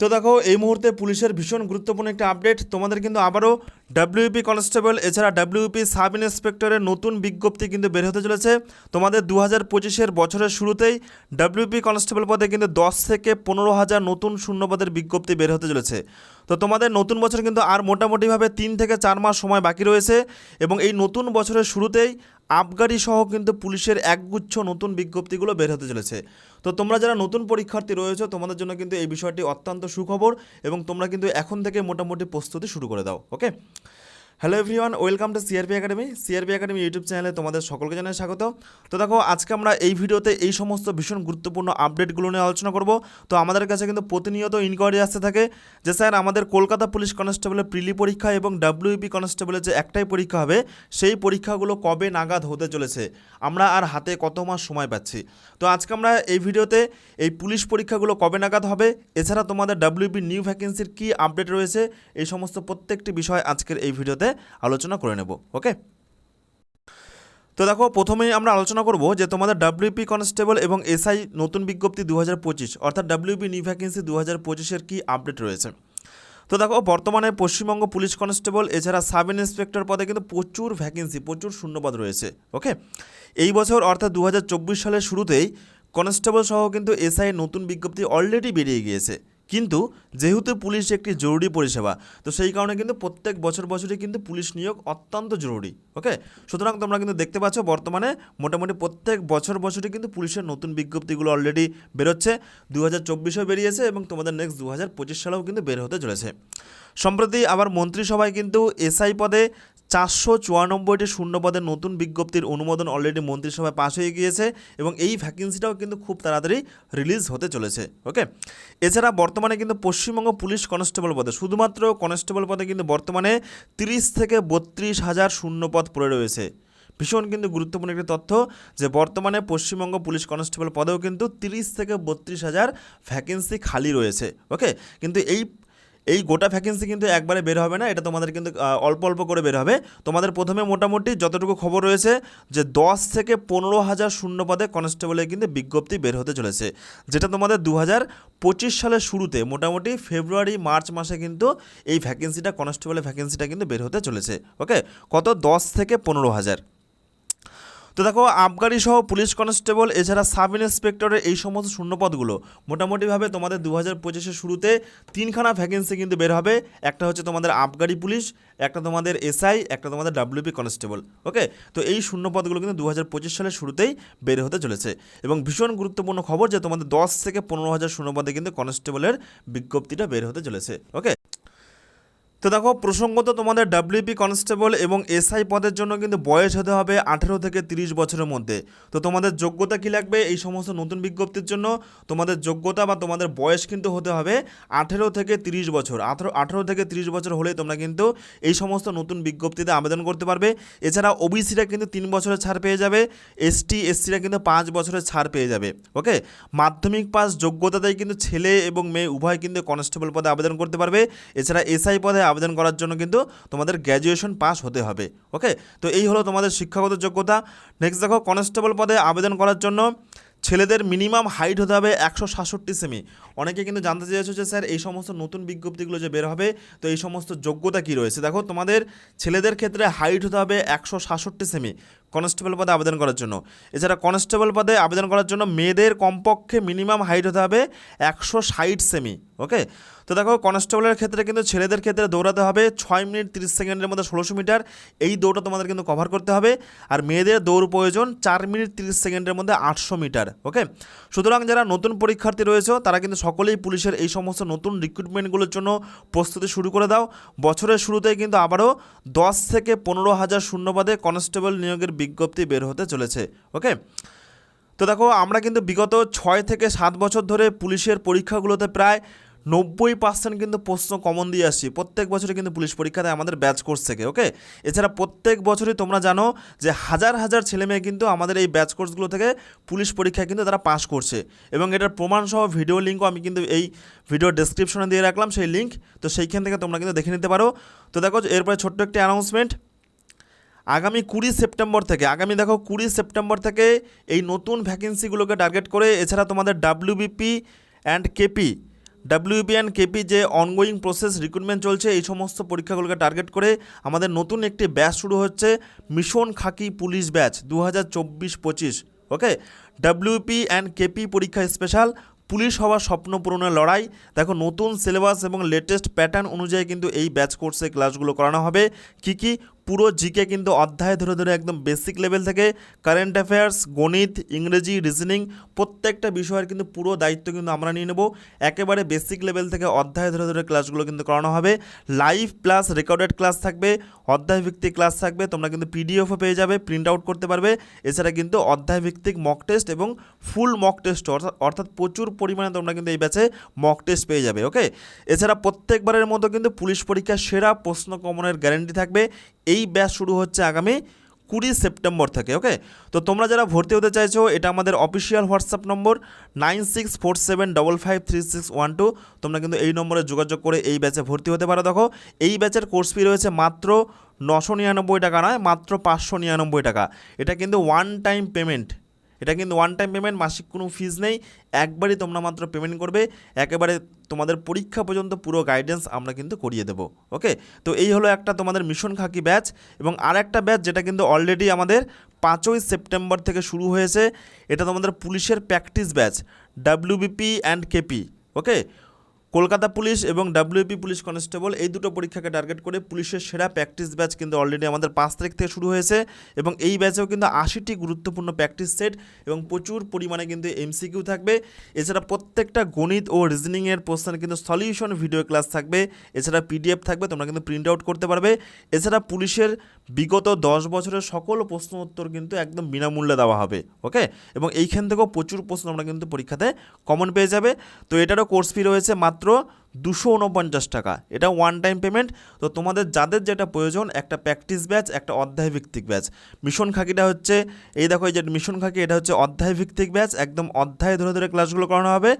তো দেখো, এই মুহূর্তে পুলিশের ভীষণ গুরুত্বপূর্ণ একটা আপডেট তোমাদের কিন্তু আবারও ডাব্লিউপি কনস্টেবল এছাড়া ডাব্লিউপি সাব ইন্সপেক্টরের নতুন বিজ্ঞপ্তি কিন্তু বের হতে চলেছে। তোমাদের দু হাজার পঁচিশের বছরের শুরুতেই ডাব্লিউপি কনস্টেবল পদে কিন্তু দশ থেকে পনেরো হাজার নতুন শূন্যপদের বিজ্ঞপ্তি বের হতে চলেছে। তো তোমাদের নতুন বছর কিন্তু আর মোটামুটিভাবে তিন থেকে চার মাস সময় বাকি রয়েছে এবং এই নতুন বছরের শুরুতেই আবগারি সহ কিন্তু পুলিশের একগুচ্ছ নতুন বিজ্ঞপ্তিগুলো বের হতে চলেছে। তো তোমরা যারা নতুন পরীক্ষার্থী রয়েছে, তোমাদের জন্য কিন্তু এই বিষয়টি অত্যন্ত সুখবর এবং তোমরা কিন্তু এখন থেকে মোটামুটি প্রস্তুতি শুরু করে দাও okay hello everyone welcome to CRP academy CRP academy YouTube চ্যানেলে তোমাদের সকলকে জানাই স্বাগত। তো দেখো, আজকে আমরা এই ভিডিওতে এই সমস্ত ভীষণ গুরুত্বপূর্ণ আপডেটগুলো নিয়ে আলোচনা করব। তো আমাদের কাছে কিন্তু প্রতিনিয়ত ইনকোয়ারি আসতে থাকে যে, স্যার, আমাদের কলকাতা পুলিশ কনস্টেবলের প্রিলি পরীক্ষা এবং ডাব্লিউপি কনস্টেবলের যে একটাই পরীক্ষা হবে, সেই পরীক্ষাগুলো কবে নাগাদ হতে চলেছে? আমরা আর হাতে কত মাস সময় পাচ্ছি? তো আজকে আমরা এই ভিডিওতে এই পুলিশ পরীক্ষাগুলো কবে নাগাদ হবে, এছাড়া তোমাদের ডাব্লিউপি নিউ ভ্যাকেন্সির কী আপডেট রয়েছে, এই সমস্ত প্রত্যেকটি বিষয় আজকের এই ভিডিওতে আলোচনা করে নেব, ওকে? তো দেখো, প্রথমেই আমরা আলোচনা করব যে তোমাদের ডাব্লিউপি কনস্টেবল এবং এসআই নতুন বিজ্ঞপ্তি দু হাজার পঁচিশ, অর্থাৎ ডাব্লিউপি নিউ ভ্যাকেন্সি দু হাজার পঁচিশের কী আপডেট রয়েছে? তো দেখো, বর্তমানে পশ্চিমবঙ্গ পুলিশ কনস্টেবল এছাড়া সাব ইন্সপেক্টর পদে কিন্তু প্রচুর ভ্যাকেন্সি প্রচুর শূন্যপদ রয়েছে, ওকে? এই বছর, অর্থাৎ দু হাজার চব্বিশ সালের শুরুতেই কনস্টেবল সহ কিন্তু এসআই নতুন বিজ্ঞপ্তি অলরেডি বেরিয়ে গিয়েছে কিন্তু যেহেতু পুলিশ একটি জরুরি পরিষেবা, তো সেই কারণে কিন্তু প্রত্যেক বছর বছরই কিন্তু পুলিশ নিয়োগ অত্যন্ত জরুরি, ওকে? সুতরাং তোমরা কিন্তু দেখতে পাচ্ছ বর্তমানে মোটামুটি প্রত্যেক বছর বছরই কিন্তু পুলিশের নতুন বিজ্ঞপ্তিগুলো অলরেডি বেরোচ্ছে দু হাজার চব্বিশেও বেরিয়েছে এবং তোমাদের নেক্সট দু হাজার পঁচিশ সালেও কিন্তু বের হতে চলেছে। সম্প্রতি আবার মন্ত্রিসভায় কিন্তু এসআই পদে চারশো চুয়ানব্বইটি শূন্য পদের নতুন বিজ্ঞপ্তির অনুমোদন অলরেডি মন্ত্রিসভায় পাশ হয়ে গিয়েছে এবং এই ভ্যাকেন্সিটাও কিন্তু খুব তাড়াতাড়ি রিলিজ হতে চলেছে ওকে এছাড়া বর্তমানে কিন্তু পশ্চিমবঙ্গ পুলিশ কনস্টেবল পদে, শুধুমাত্র কনস্টেবল পদে কিন্তু বর্তমানে তিরিশ থেকে বত্রিশ হাজার শূন্য পদ পড়ে রয়েছে। ভীষণ কিন্তু গুরুত্বপূর্ণ একটি তথ্য যে বর্তমানে পশ্চিমবঙ্গ পুলিশ কনস্টেবল পদেও কিন্তু তিরিশ থেকে বত্রিশ হাজার ভ্যাকেন্সি খালি রয়েছে ওকে কিন্তু এই এই গোটা ভ্যাকেন্সি কিন্তু একবারে বের হবে না, এটা তোমাদের কিন্তু অল্প অল্প করে বের হবে। তোমাদের প্রথমে মোটামুটি যতটুকু খবর রয়েছে যে দশ থেকে পনেরো হাজার শূন্য পদে কনস্টেবলের কিন্তু বিজ্ঞপ্তি বের হতে চলেছে। যেটা তোমাদের দু হাজার পঁচিশ সালের শুরুতে মোটামুটি ফেব্রুয়ারি, মার্চ মাসে কিন্তু এই ভ্যাকেন্সিটা কনস্টেবলের ভ্যাকেন্সিটা কিন্তু বের হতে চলেছে। ওকে কত? দশ থেকে পনেরো হাজার। তো দেখো, আবগারি সহ পুলিশ কনস্টেবল, এছাড়া সাব ইন্সপেক্টরের এই সমস্ত শূন্যপদগুলো মোটামুটিভাবে তোমাদের দু হাজার পঁচিশের শুরুতে তিনখানা ভ্যাকেন্সি কিন্তু বের হবে। একটা হচ্ছে তোমাদের আবগারি পুলিশ, একটা তোমাদের এসআই, একটা তোমাদের ডাব্লিউপি কনস্টেবল, ওকে? তো এই শূন্যপদগুলো কিন্তু দু হাজার পঁচিশ সালের শুরুতেই বের হতে চলেছে। এবং ভীষণ গুরুত্বপূর্ণ খবর যে তোমাদের দশ থেকে পনেরো হাজার শূন্যপদে কিন্তু কনস্টেবলের বিজ্ঞপ্তিটা বের হতে চলেছে, ওকে? তো দেখো, প্রসঙ্গত তোমাদের ডাব্লিউপি কনস্টেবল এবং এসআই পদের জন্য কিন্তু বয়স হতে হবে আঠেরো থেকে তিরিশ বছরের মধ্যে। তো তোমাদের যোগ্যতা কী লাগবে এই সমস্ত নতুন বিজ্ঞপ্তির জন্য? তোমাদের যোগ্যতা বা তোমাদের বয়স কিন্তু হতে হবে আঠেরো থেকে তিরিশ বছর। আঠেরো আঠেরো থেকে তিরিশ বছর হলে তোমরা কিন্তু এই সমস্ত নতুন বিজ্ঞপ্তিতে আবেদন করতে পারবে। এছাড়া ওবিসিরা কিন্তু তিন বছরের ছাড় পেয়ে যাবে এসটি এসসিরা কিন্তু পাঁচ বছরের ছাড় পেয়ে যাবে, ওকে? মাধ্যমিক পাস যোগ্যতাতেই কিন্তু ছেলে এবং মেয়ে উভয় কিন্তু কনস্টেবল পদে আবেদন করতে পারবে। এছাড়া এসআই পদে আবেদন করার জন্য কিন্তু তোমাদের গ্র্যাজুয়েশন পাস হতে হবে ওকে তো এই হলো তোমাদের শিক্ষাগত যোগ্যতা। নেক্সট দেখো কনস্টেবল পদে আবেদন করার জন্য ছেলেদের মিনিমাম হাইট হতে হবে একশো সাতষট্টি সেমি অনেকে কিন্তু জানতে চেয়েছো যে, স্যার, এই সমস্ত নতুন বিজ্ঞপ্তিগুলো যে বের হবে, তো এই সমস্ত যোগ্যতা কী রয়েছে? দেখো, তোমাদের ছেলেদের ক্ষেত্রে হাইট হতে হবে একশো সাতষট্টি সেমি কনস্টেবল পদে আবেদন করার জন্য। এছাড়া কনস্টেবল পদে আবেদন করার জন্য মেয়েদের কমপক্ষে মিনিমাম হাইট হতে হবে একশো ষাট সেমি ওকে তো দেখো কনস্টেবলের ক্ষেত্রে কিন্তু ছেলেদের ক্ষেত্রে দৌড়াতে হবে ছয় মিনিট তিরিশ সেকেন্ডের মধ্যে ষোলোশো মিটার। এই দৌড়টা তোমাদের কিন্তু কভার করতে হবে। আর মেয়েদের দৌড় প্রয়োজন চার মিনিট তিরিশ সেকেন্ডের মধ্যে আটশো মিটার ওকে সুতরাং যারা নতুন পরীক্ষার্থী রয়েছে, তারা কিন্তু সকলেই পুলিশের এই সমস্ত নতুন রিক্রুটমেন্টগুলোর জন্য প্রস্তুতি শুরু করে দাও। বছরের শুরুতেই কিন্তু আবারও দশ থেকে পনেরো হাজার শূন্যপদে কনস্টেবল নিয়োগের বিজ্ঞপ্তি বের হতে চলেছে ওকে তো দেখো, আমরা কিন্তু বিগত ছয় থেকে সাত বছর ধরে পুলিশের পরীক্ষাগুলোতে প্রায় নব্বই পার্সেন্ট কিন্তু প্রশ্ন কমন দিয়ে আসছি। প্রত্যেক বছরই কিন্তু পুলিশ পরীক্ষাতে আমাদের ব্যাচ কোর্স থেকে ওকে এছাড়া প্রত্যেক বছরই তোমরা জানো যে হাজার হাজার ছেলেমেয়ে কিন্তু আমাদের এই ব্যাচ কোর্সগুলো থেকে পুলিশ পরীক্ষায় কিন্তু তারা পাশ করছে। এবং এটার প্রমাণসহ ভিডিও লিঙ্কও আমি কিন্তু এই ভিডিও ডেসক্রিপশনে দিয়ে রাখলাম, সেই লিঙ্ক তো সেইখান থেকে তোমরা কিন্তু দেখে নিতে পারো। তো দেখো, এরপরে ছোট্ট একটি অ্যানাউন্সমেন্ট আগামী কুড়ি সেপ্টেম্বর থেকে, আগামী দেখো কুড়ি সেপ্টেম্বর থেকে এই নতুন ভ্যাকেন্সিগুলোকে টার্গেট করে, এছাড়া তোমাদের WBP and KP WP and KP যে অনগোয়িং প্রসেস রিক্রুটমেন্ট চলছে। এই সমস্ত পরীক্ষাগুলোকে টার্গেট করে আমাদের নতুন একটি ব্যাচ শুরু হচ্ছে, মিশন খাকি পুলিশ ব্যাচ দু হাজার চব্বিশ পঁচিশ ওকে ডাব্লিউপি অ্যান্ড কেপি পরীক্ষা স্পেশাল পুলিশ হওয়ার স্বপ্ন পূরণের লড়াই। দেখো, নতুন সিলেবাস এবং লেটেস্ট প্যাটার্ন অনুযায়ী কিন্তু এই ব্যাচ কোর্সে ক্লাসগুলো করানো হবে। কি কি? পুরো জিকে কিন্তু অধ্যায় ধরে ধরে একদম বেসিক লেভেল থেকে কারেন্ট অ্যাফেয়ার্স গণিত, ইংরেজি রিজনিং প্রত্যেকটা বিষয়ের কিন্তু পুরো দায়িত্ব কিন্তু আমরা নিয়ে নেব। একেবারে বেসিক লেভেল থেকে অধ্যায় ধরে ধরে ক্লাসগুলো কিন্তু করানো হবে। লাইভ প্লাস রেকর্ডেড ক্লাস থাকবে অধ্যায় ভিত্তিক ক্লাস থাকবে, তোমরা কিন্তু পিডিএফও পেয়ে যাবে প্রিন্ট আউট করতে পারবে। এছাড়া কিন্তু অধ্যায় ভিত্তিক মক টেস্ট এবং ফুল মক টেস্ট অর্থাৎ অর্থাৎ প্রচুর পরিমাণে তোমরা কিন্তু এই ব্যাচে মক টেস্ট পেয়ে যাবে ওকে এছাড়া প্রত্যেকবারের মতো কিন্তু পুলিশ পরীক্ষার সেরা প্রশ্ন কমনের গ্যারেন্টি থাকবে। এই ব্যাচ শুরু হচ্ছে আগামী কুড়ি সেপ্টেম্বর থেকে, ওকে? তো তোমরা যারা ভর্তি হতে চাইছো, এটা আমাদের অফিসিয়াল হোয়াটসঅ্যাপ নম্বর nine six four seven double five three six one two. তোমরা কিন্তু এই নম্বরে যোগাযোগ করে এই ব্যাচে ভর্তি হতে পারো। দেখো, এই ব্যাচের কোর্স ফি রয়েছে মাত্র নশো নিরানব্বই টাকা নয়, মাত্র পাঁচশো নিরানব্বই টাকা। এটা কিন্তু ওয়ান টাইম পেমেন্ট এটা কিন্তু ওয়ান টাইম পেমেন্ট মাসিক কোনো ফিজ নেই। একবারই তোমরা মাত্র পেমেন্ট করবে। একেবারে তোমাদের পরীক্ষা পর্যন্ত পুরো গাইডেন্স আমরা কিন্তু করিয়ে দেবো ওকে তো এই হলো একটা তোমাদের মিশন খাকি ব্যাচ এবং আর একটা ব্যাচ যেটা কিন্তু অলরেডি আমাদের পাঁচই সেপ্টেম্বর থেকে শুরু হয়েছে, এটা তোমাদের পুলিশের practice batch WBP and KP okay Kolkata police এবং ডাব্লিউপি পুলিশ কনস্টেবল এই দুটো পরীক্ষাকে টার্গেট করে পুলিশের সেরা প্র্যাকটিস ব্যাচ কিন্তু অলরেডি আমাদের পাঁচ তারিখ থেকে শুরু হয়েছে এবং এই ব্যাচেও কিন্তু আশিটি গুরুত্বপূর্ণ প্র্যাকটিস সেট এবং প্রচুর পরিমাণে কিন্তু এমসিকিউ থাকবে। এছাড়া প্রত্যেকটা গণিত ও রিজনিংয়ের প্রশ্নের কিন্তু সলিউশন ভিডিও ক্লাস থাকবে। এছাড়া পিডিএফ থাকবে, তোমরা কিন্তু প্রিন্ট আউট করতে পারবে। এছাড়া পুলিশের বিগত দশ বছরের সকল প্রশ্ন উত্তর কিন্তু একদম বিনামূল্যে দেওয়া হবে ওকে এবং এইখান থেকেও প্রচুর প্রশ্ন আমরা কিন্তু পরীক্ষাতে কমন পেয়ে যাবে। তো এটারও কোর্স ফি রয়েছে মাত্র দুশো উনপঞ্চাশ টাকা। এটা ওয়ান টাইম পেমেন্ট তো তোমাদের যাদের যেটা প্রয়োজন, একটা প্র্যাকটিস ব্যাচ একটা অধ্যায় ভিত্তিক ব্যাচ মিশন খাকিটা হচ্ছে, এই দেখো, এই যে মিশন খাকি, এটা হচ্ছে অধ্যায় ভিত্তিক ব্যাচ একদম অধ্যায় ধরে ধরে ক্লাসগুলো করানো হবে।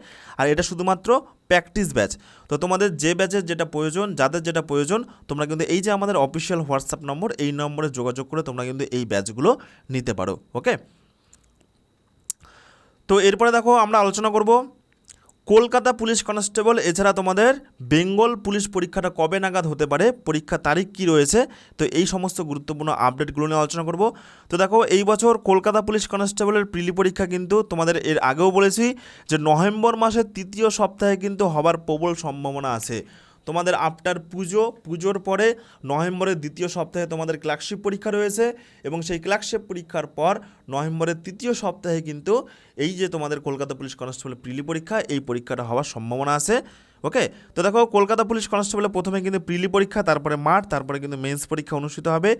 আর এটা শুধুমাত্র প্র্যাকটিস ব্যাচ তো তোমাদের যে ব্যাচের যেটা প্রয়োজন, যাদের যেটা প্রয়োজন, তোমরা কিন্তু এই যে আমাদের অফিসিয়াল হোয়াটসঅ্যাপ নম্বর এই নম্বরে যোগাযোগ করে তোমরা কিন্তু এই ব্যাচগুলো নিতে পারো ওকে তো এরপরে দেখো, আমরা আলোচনা করব কলকাতা পুলিশ কনস্টেবল, এছাড়া তোমাদের বেঙ্গল পুলিশ পরীক্ষাটা কবে নাগাদ হতে পারে, পরীক্ষা তারিখ কি রয়েছে, তো এই সমস্ত গুরুত্বপূর্ণ আপডেটগুলো নিয়ে আলোচনা করব। তো দেখো, এই বছর কলকাতা পুলিশ কনস্টেবলের প্রিলি পরীক্ষা কিন্তু তোমাদের এর আগেও বলেছি যে নভেম্বর মাসের তৃতীয় সপ্তাহে কিন্তু হবার প্রবল সম্ভাবনা আছে। তোমাদের আফটার পুজো, পুজোর পরে নভেম্বরের দ্বিতীয় সপ্তাহে তোমাদের ক্লার্কশিপ পরীক্ষা রয়েছে এবং সেই ক্লার্কশিপ পরীক্ষার পর নভেম্বরের তৃতীয় সপ্তাহে কিন্তু এই যে তোমাদের কলকাতা পুলিশ কনস্টেবল প্রিলি পরীক্ষা, এই পরীক্ষাটা হওয়ার সম্ভাবনা আছে। ওকে তো দেখো, কলকাতা পুলিশ কনস্টেবলে প্রথমে কিন্তু প্রিলি পরীক্ষা, তারপরে মাঠ, তারপরে কিন্তু মেন্স পরীক্ষা অনুষ্ঠিত হবে।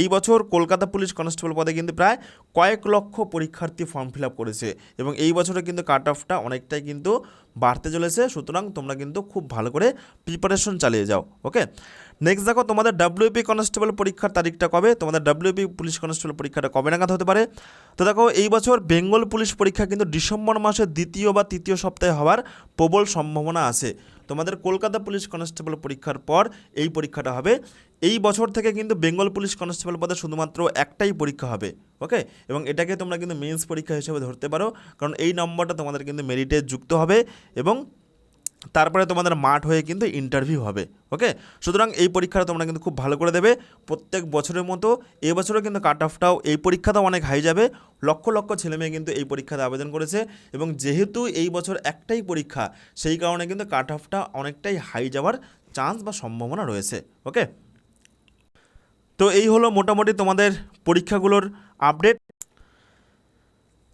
এই বছর কলকাতা পুলিশ কনস্টেবল পদে কিন্তু প্রায় কয়েক লক্ষ পরীক্ষার্থী ফর্ম ফিল আপ করেছে এবং এই বছরে কিন্তু কাট অফটা অনেকটাই কিন্তু বাড়তে চলেছে। সুতরাং তোমরা কিন্তু খুব ভালো করে প্রিপারেশন চালিয়ে যাও। ওকে নেক্সট দেখো, তোমাদের ডাব্লিউপি কনস্টেবল পরীক্ষার তারিখটা কবে? তোমাদের ডাব্লিউপি পুলিশ কনস্টেবল পরীক্ষাটা কবে নাগাদ হতে পারে? তো দেখো, এই বছর বেঙ্গল পুলিশ পরীক্ষা কিন্তু ডিসেম্বর মাসের দ্বিতীয় বা তৃতীয় সপ্তাহে হওয়ার প্রবল সম্ভাবনা আছে। তোমাদের কলকাতা পুলিশ কনস্টেবল পরীক্ষার পর এই পরীক্ষাটা হবে। এই বছর থেকে কিন্তু বেঙ্গল পুলিশ কনস্টেবল পদে শুধুমাত্র একটাই পরীক্ষা হবে, ওকে? এবং এটাকে তোমরা কিন্তু মেন্স পরীক্ষা হিসেবে ধরতে পারো, কারণ এই নম্বরটা তোমাদের কিন্তু মেরিটে যুক্ত হবে এবং তারপরে তোমাদের মাঠ হয়ে কিন্তু ইন্টারভিউ হবে ওকে সুতরাং এই পরীক্ষাটা তোমরা কিন্তু খুব ভালো করে দেবে। প্রত্যেক বছরের মতো এবছরও কিন্তু কাট অফটাও এই পরীক্ষাটাও অনেক হাই যাবে। লক্ষ লক্ষ ছেলেমেয়ে কিন্তু এই পরীক্ষাতে আবেদন করেছে এবং যেহেতু এই বছর একটাই পরীক্ষা, সেই কারণে কিন্তু কাট অফটা অনেকটাই হাই যাওয়ার চান্স বা সম্ভাবনা রয়েছে ওকে তো এই হলো মোটামুটি তোমাদের পরীক্ষাগুলোর আপডেট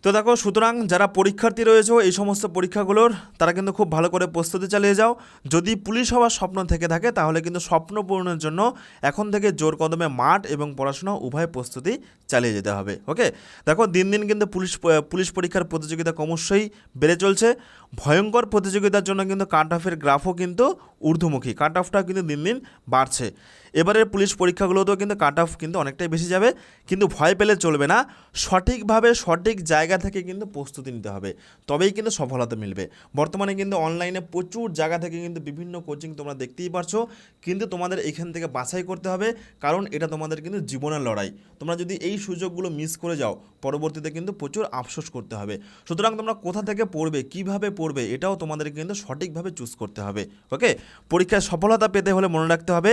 তো দেখো, সুতরাং যারা পরীক্ষার্থী রয়েছে এই সমস্ত পরীক্ষাগুলোর, তারা কিন্তু খুব ভালো করে প্রস্তুতি চালিয়ে যাও। যদি পুলিশ হওয়ার স্বপ্ন থেকে থাকে, তাহলে কিন্তু স্বপ্ন পূরণের জন্য এখন থেকে জোর কদমে মাঠ এবং পড়াশোনা উভয় প্রস্তুতি চালিয়ে যেতে হবে, ওকে? দেখো, দিন দিন কিন্তু পুলিশ পুলিশ পরীক্ষার প্রতিযোগিতা ক্রমশই বেড়ে চলছে। ভয়ঙ্কর প্রতিযোগিতার জন্য কিন্তু কাট অফের গ্রাফও কিন্তু ঊর্ধ্বমুখী, কাট অফটাও কিন্তু দিন দিন বাড়ছে। এবারের পুলিশ পরীক্ষাগুলোতেও কিন্তু কাট অফ কিন্তু অনেকটাই বেশি যাবে, কিন্তু ভয় পেলে চলবে না। সঠিকভাবে সঠিক জায়গা থেকে কিন্তু প্রস্তুতি নিতে হবে। তবেই কিন্তু সফলতা মিলবে। বর্তমানে কিন্তু অনলাইনে প্রচুর জায়গা থেকে কিন্তু বিভিন্ন কোচিং তোমরা দেখতেই পারছ। কিন্তু তোমাদের এখান থেকে বাছাই করতে হবে, কারণ এটা তোমাদের কিন্তু জীবনের লড়াই। তোমরা যদি এই সুযোগগুলো মিস করে যাও, পরবর্তীতে কিন্তু প্রচুর আফসোস করতে হবে। সুতরাং তোমরা কোথা থেকে পড়বে, কীভাবে পড়বে, এটাও তোমাদের কিন্তু সঠিকভাবে চুজ করতে হবে। ওকে পরীক্ষায় সফলতা পেতে হলে মনে রাখতে হবে,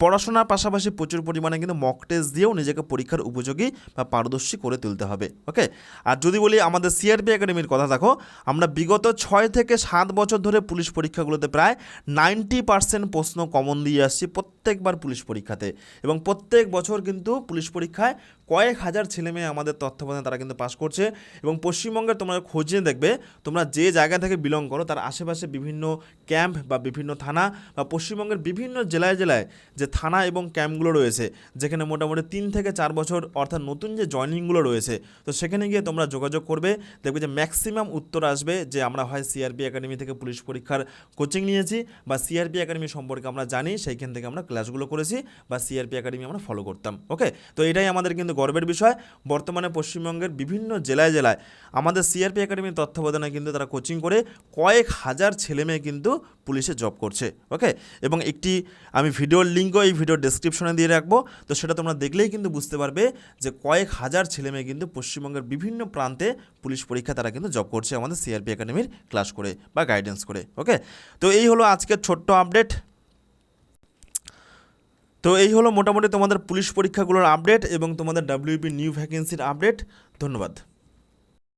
পড়াশোনার পাশাপাশি প্রচুর পরিমাণে কিন্তু মক টেস্ট দিয়েও নিজেকে পরীক্ষার উপযোগী বা পারদর্শী করে তুলতে হবে। ওকে আর যদি বলি আমাদের সিআরপি একাডেমির কথা, দেখো, আমরা বিগত ছয় থেকে সাত বছর ধরে পুলিশ পরীক্ষাগুলোতে প্রায় নাইনটি পার্সেন্ট প্রশ্ন কমন দিয়ে আসছি প্রত্যেকবার পুলিশ পরীক্ষাতে। এবং প্রত্যেক বছর কিন্তু পুলিশ পরীক্ষায় কয়েক হাজার ছেলে মেয়ে আমাদের তত্ত্বাবধানে তারা কিন্তু পাশ করছে। এবং পশ্চিমবঙ্গের তোমরা খোঁজে দেখবে, তোমরা যে জায়গা থেকে বিলং করো, তার আশেপাশে বিভিন্ন ক্যাম্প বা বিভিন্ন থানা বা পশ্চিমবঙ্গের বিভিন্ন জেলায় জেলায় যে থানা এবং ক্যাম্পগুলো রয়েছে, যেখানে মোটামুটি তিন থেকে চার বছর অর্থাৎ নতুন যে জয়নিংগুলো রয়েছে, তো সেখানে গিয়ে তোমরা যোগাযোগ করবে। দেখবে যে ম্যাক্সিমাম উত্তর আসবে যে আমরা হয় সিআরপি একাডেমি থেকে পুলিশ পরীক্ষার কোচিং নিয়েছি বা সিআরপি একাডেমি সম্পর্কে আমরা জানি, সেইখান থেকে আমরা ক্লাসগুলো করেছি বা সিআরপি একাডেমি আমরা ফলো করতাম ওকে তো এটাই আমাদের কিন্তু গর্বের বিষয়। বর্তমানে পশ্চিমবঙ্গের বিভিন্ন জেলায় জেলায় আমাদের সিআরপি একাডেমির তত্ত্বাবধানে কিন্তু তারা কোচিং করে কয়েক হাজার ছেলেমেয়ে কিন্তু পুলিশে জব করছে ওকে এবং একটি, আমি ভিডিওর লিঙ্কও এই ভিডিওর ডেসক্রিপশনে দিয়ে রাখব। তো সেটা তোমরা দেখলেই কিন্তু বুঝতে পারবে যে কয়েক হাজার ছেলেমেয়ে কিন্তু পশ্চিমবঙ্গের বিভিন্ন প্রান্তে পুলিশ পরীক্ষা তারা কিন্তু জব করছে আমাদের সিআরপি একাডেমির ক্লাস করে বা গাইডেন্স করে ওকে তো এই হলো আজকের ছোট্ট আপডেট তো এই হলো মোটামুটি তোমাদের পুলিশ পরীক্ষাগুলোর আপডেট এবং তোমাদের ডাব্লিউপি নিউ ভ্যাকেন্সির আপডেট ধন্যবাদ।